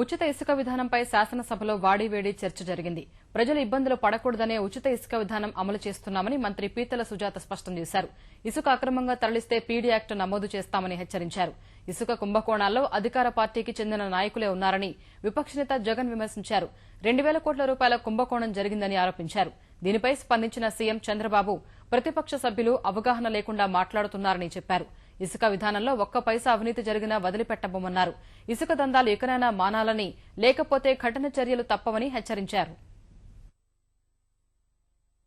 ఉచిత ఇసుక విధానంపై శాసనసభలో వాడివేడి చర్చ జరిగింది. ప్రజలు ఇబ్బందులు పడకూడదనే ఉచిత ఇసుక విధానం అమలు చేస్తున్నామని మంత్రి పీతల సుజాత స్పష్టం చేశారు. ఇసుక అక్రమంగా తరలిస్తే పీడీ యాక్ట్ నమోదు చేస్తామని హెచ్చరించారు. ఇసుక కుంభకోణాల్లో అధికార పార్టీకి చెందిన నాయకులే ఉన్నారని విపక్ష నేత జగన్ విమర్శించారు. రెండు వేల కోట్ల రూపాయల కుంభకోణం జరిగిందని ఆరోపించారు. దీనిపై స్పందించిన సీఎం చంద్రబాబు ప్రతిపక్ష సభ్యులు అవగాహన లేకుండా మాట్లాడుతున్నారని చెప్పారు. ఇసుక విధానంలో ఒక్క పైసా అవినీతి జరిగినా వదిలిపెట్టబోమన్నారు. ఇసుక దందాలు ఇకనైనా మానాలని లేకపోతే కఠిన చర్యలు తప్పవని హెచ్చరించారు.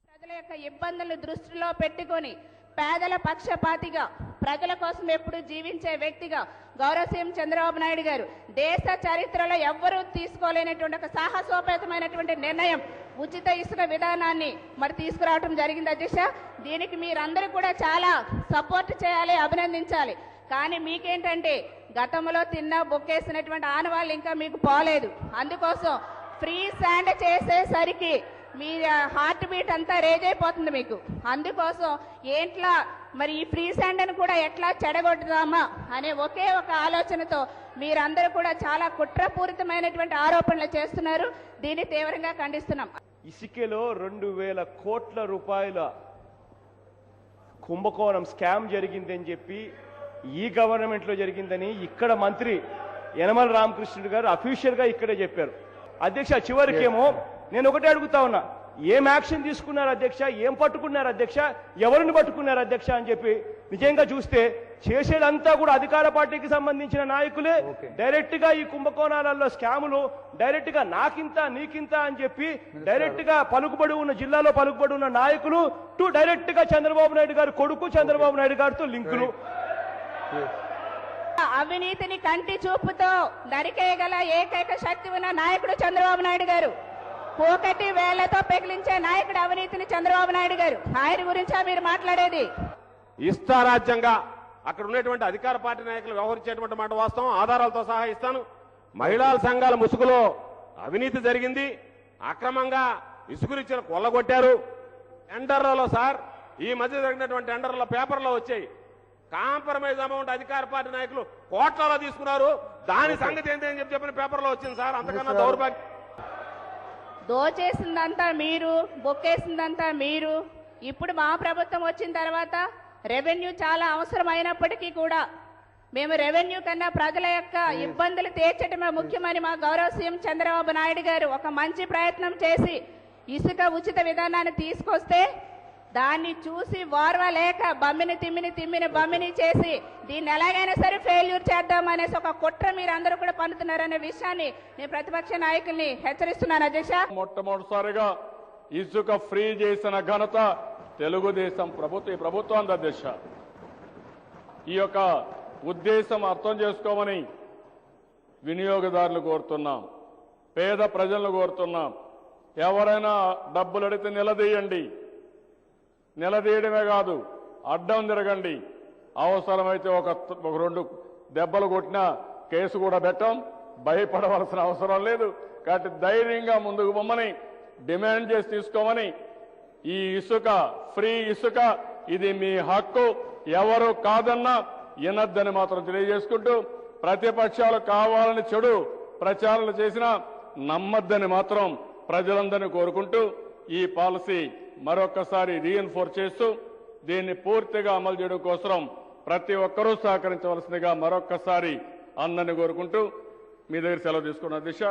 ప్రజల యొక్క ఇబ్బందులను దృష్టిలో పెట్టుకొని పేదల పక్షపాతిగా ప్రజల కోసం ఎప్పుడు జీవించే వ్యక్తిగా గౌరవ సీఎం చంద్రబాబు నాయుడు గారు దేశ చరిత్రలో ఎవ్వరూ తీసుకోలేనటువంటి ఒక సాహసోపేతమైనటువంటి నిర్ణయం ఉచిత ఇసుక విధానాన్ని మరి తీసుకురావడం జరిగింది అధ్యక్ష. దీనికి మీరందరూ కూడా చాలా సపోర్ట్ చేయాలి అభినందించాలి. కానీ మీకేంటంటే గతంలో తిన్న బొక్కేసినటువంటి ఆనవాళ్ళు ఇంకా మీకు పోలేదు. అందుకోసం ఫ్రీ శాండ్ చేసేసరికి మీ హార్ట్ బీట్ అంతా రేజ్ అయిపోతుంది మీకు. అందుకోసం ఏంట్లా మరి ఈ ఫ్రీ శాండ్ని కూడా ఎట్లా చెడగొట్టుదామా అనే ఒకే ఒక ఆలోచనతో మీరందరూ కూడా చాలా కుట్రపూరితమైనటువంటి ఆరోపణలు చేస్తున్నారు. దీన్ని తీవ్రంగా ఖండిస్తున్నాం. ఇసుకలో రెండు వేల కోట్ల రూపాయల కుంభకోణం స్కామ్ జరిగిందని చెప్పి ఈ గవర్నమెంట్లో జరిగిందని ఇక్కడ మంత్రి యనమల రామకృష్ణుడు గారు అఫీషియల్గా ఇక్కడే చెప్పారు. అధ్యక్ష చివరికేమో నేను ఒకటే అడుగుతా ఉన్నా. ఏం యాక్షన్ తీసుకున్నారు అధ్యక్ష? ఏం పట్టుకున్నారు అధ్యక్ష? ఎవరిని పట్టుకున్నారు అధ్యక్ష? అని చెప్పి నిజంగా చూస్తే చేసేదంతా కూడా అధికార పార్టీకి సంబంధించిన నాయకులే. డైరెక్ట్గా ఈ కుంభకోణాలలో స్కాములు డైరెక్ట్గా నాకింత నీకింత అని చెప్పి డైరెక్ట్గా పలుకుబడి ఉన్న జిల్లాలో పలుకుబడి ఉన్న నాయకులు టు డైరెక్ట్గా చంద్రబాబు నాయుడు గారు కొడుకు చంద్రబాబు నాయుడు గారితో లింకులు. అవినీతిని కంటి చూపుతో నరికేయగల ఏకైక శక్తి ఉన్న నాయకుడు చంద్రబాబు నాయుడు గారు. పోకటి వేళ్ళతో పెగిలించే నాయకుడు అవినీతిని చంద్రబాబు నాయుడు గారు. ఆయన గురించా మీరు మాట్లాడేది? ఇష్టారాజ్యంగా అక్కడ ఉన్నటువంటి అధికార పార్టీ నాయకులు వ్యవహరించేటువంటి మాట వాస్తవం ఆధారాలతో సహా ఇస్తాను. మహిళా సంఘాల ముసుగులో అవినీతి జరిగింది. అక్రమంగా ఇసుగురిచ్చిన కొల్లగొట్టారు. టెండర్లలో సార్ ఈ మధ్య జరిగినటువంటి టెండర్ల పేపర్లో వచ్చాయి. కాంప్రమైజ్ అమౌంట్ అధికార పార్టీ నాయకులు కోట్లలో తీసుకున్నారు. దాని సంగతి ఏంటి అని చెప్పి చెప్పిన పేపర్లో వచ్చింది సార్. అంతకన్నా దౌర్భాగ్యం దోచేసిందంతా మీరు బొక్కేసిందంతా మీరు ఇప్పుడు మా ప్రభుత్వం వచ్చిన తర్వాత రెవెన్యూ చాలా అవసరమైనప్పటికీ కూడా మేము రెవెన్యూ కన్నా ప్రజల యొక్క ఇబ్బందులు తీర్చడమే ముఖ్యమని మా గౌరవ సీఎం చంద్రబాబు నాయుడు గారు ఒక మంచి ప్రయత్నం చేసి ఇసుక ఉచిత విధానాన్ని తీసుకొస్తే దాన్ని చూసి వార్వలేక బమ్మిని తిమ్మిని తిమ్మిని బమ్మిని చేసి దీన్ని ఎలాగైనా సరే ఫెయిల్యూర్ చేద్దాం అనేసి ఒక కుట్ర మీరు అందరూ కూడా పన్నుతున్నారనే విషయాన్ని నేను ప్రతిపక్ష నాయకుల్ని హెచ్చరిస్తున్నాను అధ్యక్ష. మొట్టమొదటిసారిగా ఇసుక ఫ్రీ చేసిన ఘనత తెలుగుదేశం ప్రభుత్వ ఈ ప్రభుత్వం దిశ. ఈ యొక్క ఉద్దేశం అర్థం చేసుకోమని వినియోగదారులు కోరుతున్నాం. పేద ప్రజలను కోరుతున్నాం. ఎవరైనా డబ్బులు అడిగితే నిలదీయండి. నిలదీయడమే కాదు అడ్డం తిరగండి. అవసరమైతే ఒక ఒక రెండు దెబ్బలు కొట్టినా కేసు కూడా పెట్టాం. భయపడవలసిన అవసరం లేదు. కాబట్టి ధైర్యంగా ముందుకు పొమ్మని డిమాండ్ చేసి తీసుకోమని ఈ ఇసుక ఫ్రీ ఇసుక ఇది మీ హక్కు. ఎవరు కాదన్నా వినద్దని మాత్రం తెలియజేసుకుంటూ ప్రతిపక్షాలు కావాలని చెడు ప్రచారాలు చేసినా నమ్మద్దని మాత్రం ప్రజలందరినీ కోరుకుంటూ ఈ పాలసీ మరొకసారి రీఎన్ఫోర్స్ చేస్తూ దీన్ని పూర్తిగా అమలు చేయడం కోసం ప్రతి ఒక్కరూ సహకరించవలసిందిగా మరొక్కసారి అందరిని కోరుకుంటూ మీ దగ్గర సెలవు తీసుకున్న దిశ.